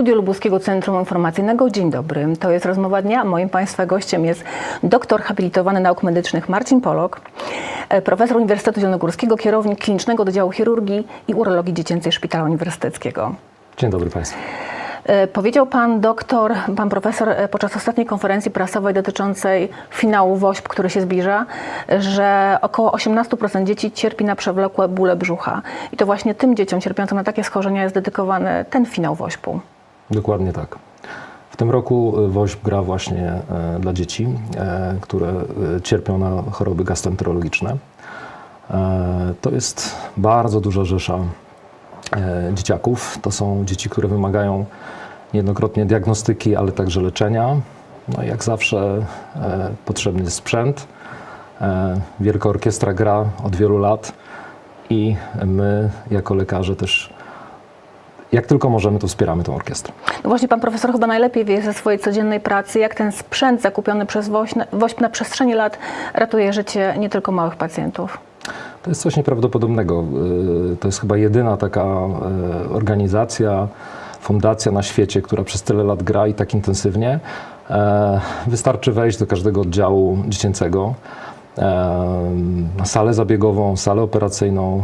studiu Lubuskiego Centrum Informacyjnego. Dzień dobry. To jest rozmowa dnia. Moim Państwa gościem jest doktor habilitowany nauk medycznych Marcin Polok, e, profesor Uniwersytetu Zielonogórskiego, kierownik Klinicznego Oddziału Chirurgii i Urologii Dziecięcej Szpitala Uniwersyteckiego. Dzień dobry Państwu. E, Powiedział pan doktor, pan profesor e, podczas ostatniej konferencji prasowej dotyczącej finału WOŚP, który się zbliża, że około 18% dzieci cierpi na przewlekłe bóle brzucha. I to właśnie tym dzieciom cierpiącym na takie schorzenia jest dedykowany ten finał WOŚP-u. Dokładnie tak. W tym roku y, WOŚP gra właśnie e, dla dzieci, e, które e, cierpią na choroby gastroenterologiczne. To jest bardzo duża rzesza dzieciaków. To są dzieci, które wymagają niejednokrotnie diagnostyki, ale także leczenia. No i jak zawsze potrzebny jest sprzęt. Wielka Orkiestra gra od wielu lat i my jako lekarze też jak tylko możemy, to wspieramy tę orkiestrę. No właśnie pan profesor chyba najlepiej wie ze swojej codziennej pracy, jak ten sprzęt zakupiony przez WOŚP na, WOŚP na przestrzeni lat ratuje życie nie tylko małych pacjentów. To jest coś nieprawdopodobnego. Y, To jest chyba jedyna taka y, organizacja, fundacja na świecie, która przez tyle lat gra i tak intensywnie. E, Wystarczy wejść do każdego oddziału dziecięcego, e, na salę zabiegową, salę operacyjną,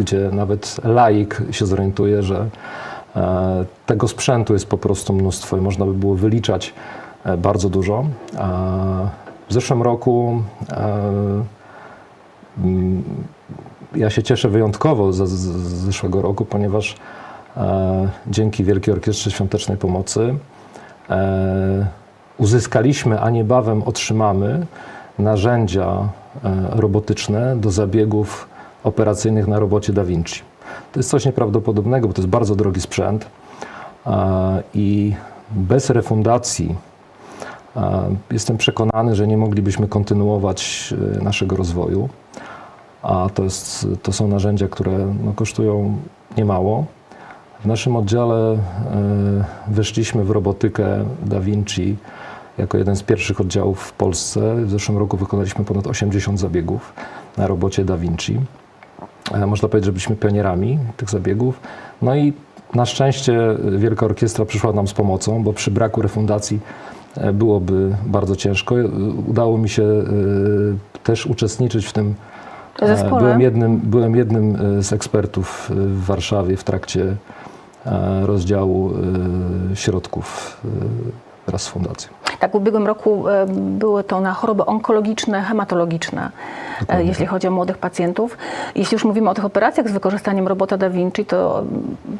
gdzie nawet laik się zorientuje, że e, tego sprzętu jest po prostu mnóstwo i można by było wyliczać e, bardzo dużo. E, W zeszłym roku Mm, Ja się cieszę wyjątkowo z, zeszłego roku, ponieważ dzięki Wielkiej Orkiestrze Świątecznej Pomocy uzyskaliśmy, a niebawem otrzymamy narzędzia robotyczne do zabiegów operacyjnych na robocie Da Vinci. To jest coś nieprawdopodobnego, bo to jest bardzo drogi sprzęt i bez refundacji Jestem przekonany, że nie moglibyśmy kontynuować e, naszego rozwoju, a to, jest, to są narzędzia, które no, kosztują niemało. W naszym oddziale e, weszliśmy w robotykę Da Vinci jako jeden z pierwszych oddziałów w Polsce. W zeszłym roku wykonaliśmy ponad 80 zabiegów na robocie Da Vinci. E, Można powiedzieć, że byliśmy pionierami tych zabiegów. No i na szczęście Wielka Orkiestra przyszła nam z pomocą, bo przy braku refundacji e, byłoby bardzo ciężko. E, Udało mi się też uczestniczyć w tym. Zespole. Byłem jednym, byłem jednym z ekspertów w Warszawie w trakcie rozdziału środków wraz z fundacją. Tak, w ubiegłym roku e, były to na choroby onkologiczne, hematologiczne, e, Dokładnie jeśli chodzi o młodych pacjentów. Jeśli już mówimy o tych operacjach z wykorzystaniem robota Da Vinci, to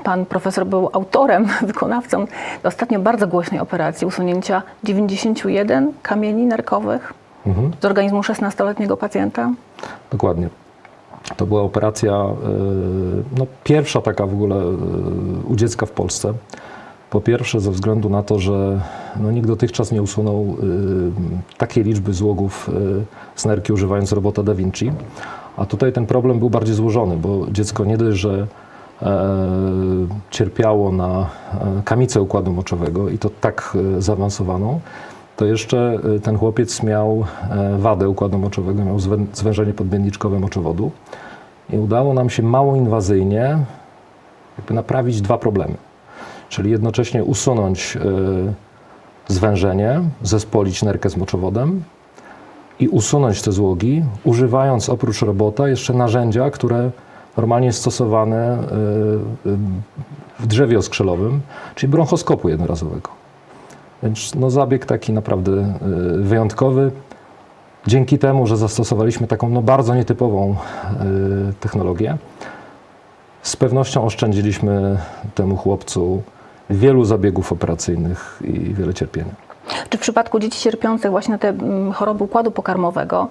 pan profesor był autorem, wykonawcą ostatnio bardzo głośnej operacji usunięcia 91 kamieni nerkowych Mhm. z organizmu 16-letniego pacjenta. Dokładnie. To była operacja, e, no, pierwsza taka w ogóle u dziecka w Polsce. Po pierwsze, ze względu na to, że no, nikt dotychczas nie usunął e, takiej liczby złogów nerki używając robota Da Vinci. A tutaj ten problem był bardziej złożony, bo dziecko nie dość, że e, cierpiało na e, kamicę układu moczowego i to tak e, zaawansowaną, to jeszcze y, ten chłopiec miał wadę układu moczowego, miał zwę- zwężenie podmienniczkowe moczowodu i udało nam się mało inwazyjnie naprawić dwa problemy. Czyli jednocześnie usunąć y, zwężenie, zespolić nerkę z moczowodem i usunąć te złogi, używając oprócz robota jeszcze narzędzia, które normalnie stosowane y, y, w drzewie oskrzelowym, czyli bronchoskopu jednorazowego. Więc no, zabieg taki naprawdę wyjątkowy. Dzięki temu, że zastosowaliśmy taką no, bardzo nietypową technologię, z pewnością oszczędziliśmy temu chłopcu wielu zabiegów operacyjnych i wiele cierpienia. Czy w przypadku dzieci cierpiących właśnie na te mm, choroby układu pokarmowego,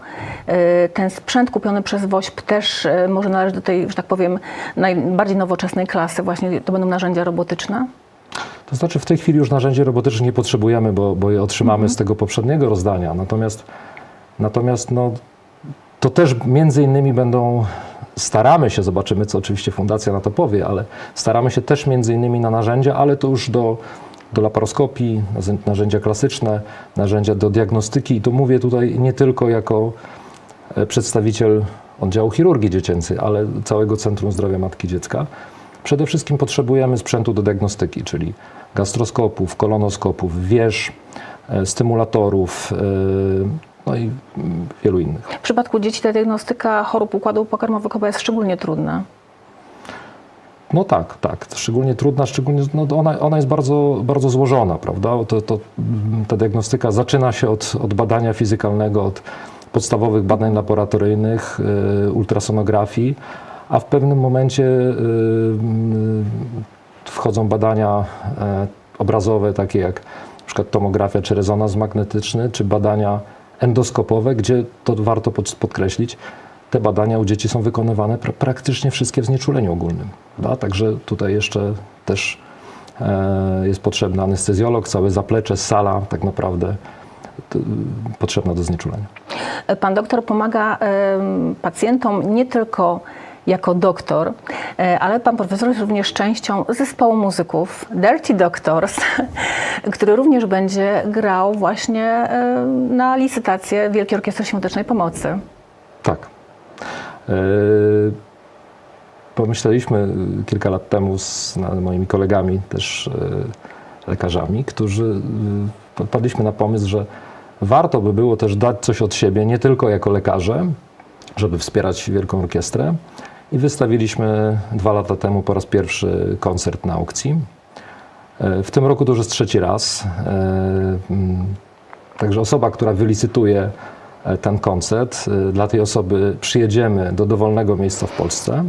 y, ten sprzęt kupiony przez WOŚP też y, może należy do tej, że tak powiem, najbardziej nowoczesnej klasy, właśnie to będą narzędzia robotyczne? To znaczy w tej chwili już narzędzi robotycznych nie potrzebujemy, bo, bo je otrzymamy z tego poprzedniego rozdania. Natomiast, natomiast no, to też między innymi będą, staramy się, zobaczymy co oczywiście fundacja na to powie, ale staramy się też między innymi na narzędzia, ale to już do, do laparoskopii, narzę- narzędzia klasyczne, narzędzia do diagnostyki i to mówię tutaj nie tylko jako e, przedstawiciel oddziału chirurgii dziecięcej, ale całego Centrum Zdrowia Matki i Dziecka. Przede wszystkim potrzebujemy sprzętu do diagnostyki, czyli gastroskopów, kolonoskopów, wież, e, stymulatorów, e, no i wielu innych. W przypadku dzieci ta diagnostyka chorób układu pokarmowego jest szczególnie trudna. No tak, tak. Szczególnie trudna, szczególnie no ona, ona jest bardzo, bardzo złożona, prawda? To, to, ta diagnostyka zaczyna się od, od badania fizykalnego, od podstawowych badań laboratoryjnych, y, ultrasonografii, a w pewnym momencie y, mm, wchodzą badania e, obrazowe, takie jak przykład tomografia czy rezonans magnetyczny, czy badania endoskopowe, gdzie to warto pod- podkreślić, te badania u dzieci są wykonywane pra- praktycznie wszystkie w znieczuleniu ogólnym. Prawda? Także tutaj jeszcze też e, jest potrzebny anestezjolog, całe zaplecze, sala tak naprawdę y, potrzebna do znieczulenia. Pan doktor pomaga em, pacjentom nie tylko jako doktor, e, ale pan profesor jest również częścią zespołu muzyków Dirty Doctors, który również będzie grał właśnie e, na licytację Wielkiej Orkiestry Świątecznej Pomocy. Tak. E, Pomyśleliśmy kilka lat temu z moimi kolegami, też lekarzami, którzy padliśmy na pomysł, że warto by było też dać coś od siebie, nie tylko jako lekarze, żeby wspierać Wielką Orkiestrę. I wystawiliśmy dwa lata temu po raz pierwszy koncert na aukcji. E, W tym roku to już jest trzeci raz. E, mm, Także osoba, która wylicytuje e, ten koncert, dla tej osoby przyjedziemy do dowolnego miejsca w Polsce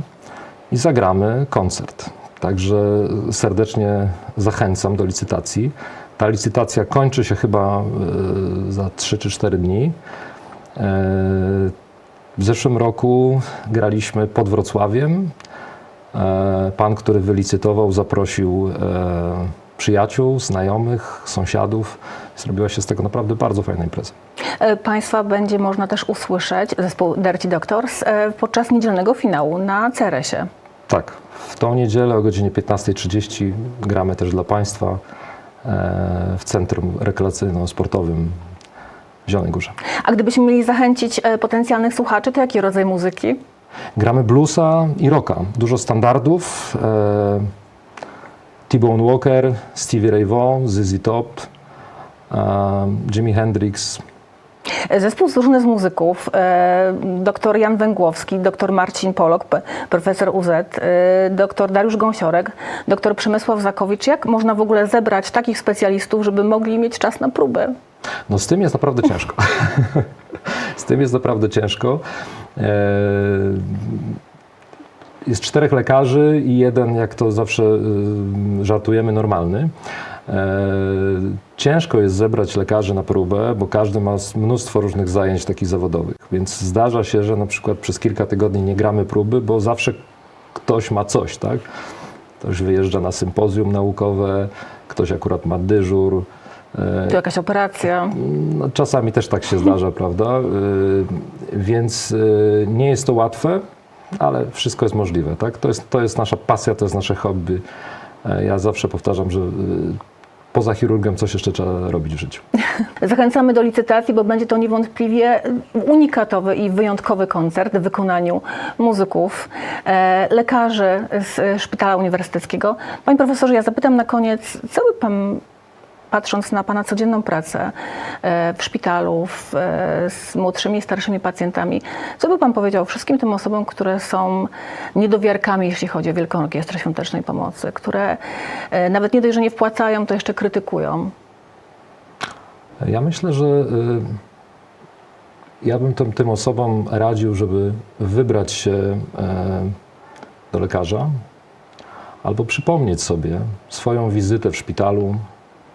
i zagramy koncert. Także serdecznie zachęcam do licytacji. Ta licytacja kończy się chyba za 3 czy 4 dni. W zeszłym roku graliśmy pod Wrocławiem. E, Pan, który wylicytował, zaprosił e, przyjaciół, znajomych, sąsiadów. Zrobiła się z tego naprawdę bardzo fajna impreza. E, Państwa będzie można też usłyszeć, zespół Dirty Doctors, podczas niedzielnego finału na Ceresie. Tak, w tą niedzielę o godzinie 15.30 gramy też dla Państwa w Centrum Rekreacyjno-Sportowym w Zielonej Górze. A gdybyśmy mieli zachęcić e, potencjalnych słuchaczy, to jaki rodzaj muzyki? Gramy bluesa i rocka. Dużo standardów. E, T-Bone Walker, Stevie Ray Vaughan, ZZ Top, e, Jimi Hendrix. Zespół złożony z muzyków, dr Jan Węgłowski, dr Marcin Polok, profesor UZ, dr Dariusz Gąsiorek, dr Przemysław Zakowicz. Jak można w ogóle zebrać takich specjalistów, żeby mogli mieć czas na próbę? No z tym jest naprawdę ciężko. z tym jest naprawdę ciężko. E, Jest czterech lekarzy i jeden, jak to zawsze y, żartujemy, normalny. E, Ciężko jest zebrać lekarzy na próbę, bo każdy ma mnóstwo różnych zajęć takich zawodowych. Więc zdarza się, że na przykład przez kilka tygodni nie gramy próby, bo zawsze ktoś ma coś, tak? Ktoś wyjeżdża na sympozjum naukowe, ktoś akurat ma dyżur. E, To jakaś operacja? no, czasami też tak się zdarza, prawda? Y, Więc y, nie jest to łatwe, ale wszystko jest możliwe, tak? To jest, to jest nasza pasja, to jest nasze hobby. E, Ja zawsze powtarzam, że poza chirurgiem coś jeszcze trzeba robić w życiu. Zachęcamy do licytacji, bo będzie to niewątpliwie unikatowy i wyjątkowy koncert w wykonaniu muzyków, e, lekarzy z e, Szpitala Uniwersyteckiego. Panie profesorze, ja zapytam na koniec, co by pan, patrząc na pana codzienną pracę e, w szpitalu w, e, z młodszymi i starszymi pacjentami, co by pan powiedział wszystkim tym osobom, które są niedowiarkami, jeśli chodzi o Wielką Orkiestrę Świątecznej Pomocy, które e, nawet nie dość, że nie wpłacają, to jeszcze krytykują? Ja myślę, że ja bym tym, tym osobom radził, żeby wybrać się do lekarza albo przypomnieć sobie swoją wizytę w szpitalu,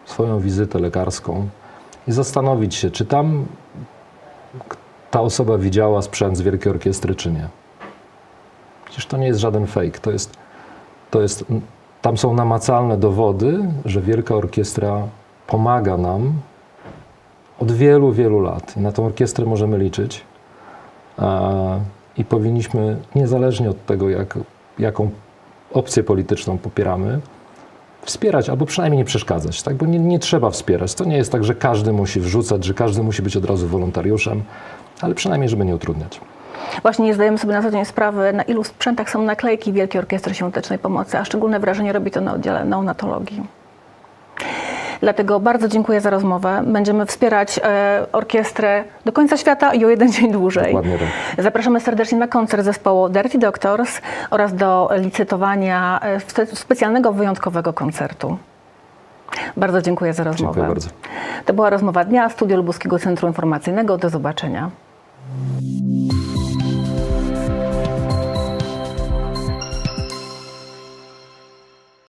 swoją wizytę lekarską i zastanowić się, czy tam ta osoba widziała sprzęt z Wielkiej Orkiestry, czy nie. Przecież to nie jest żaden fake. To jest, to jest, tam są namacalne dowody, że Wielka Orkiestra pomaga nam od wielu, wielu lat. I na tą orkiestrę możemy liczyć. I powinniśmy, niezależnie od tego, jak, jaką opcję polityczną popieramy, wspierać albo przynajmniej nie przeszkadzać, tak? bo nie, nie trzeba wspierać. To nie jest tak, że każdy musi wrzucać, że każdy musi być od razu wolontariuszem, ale przynajmniej, żeby nie utrudniać. właśnie nie zdajemy sobie na co dzień sprawy, na ilu sprzętach są naklejki Wielkiej Orkiestry Świątecznej Pomocy, a szczególne wrażenie robi to na oddziale neonatologii. Dlatego bardzo dziękuję za rozmowę. Będziemy wspierać e, orkiestrę do końca świata i o jeden dzień dłużej. Dokładnie tak. Zapraszamy serdecznie na koncert zespołu Dirty Doctors oraz do licytowania e, spe- specjalnego, wyjątkowego koncertu. Bardzo dziękuję za rozmowę. Dziękuję bardzo. To była rozmowa dnia Studio Lubuskiego Centrum Informacyjnego. Do zobaczenia.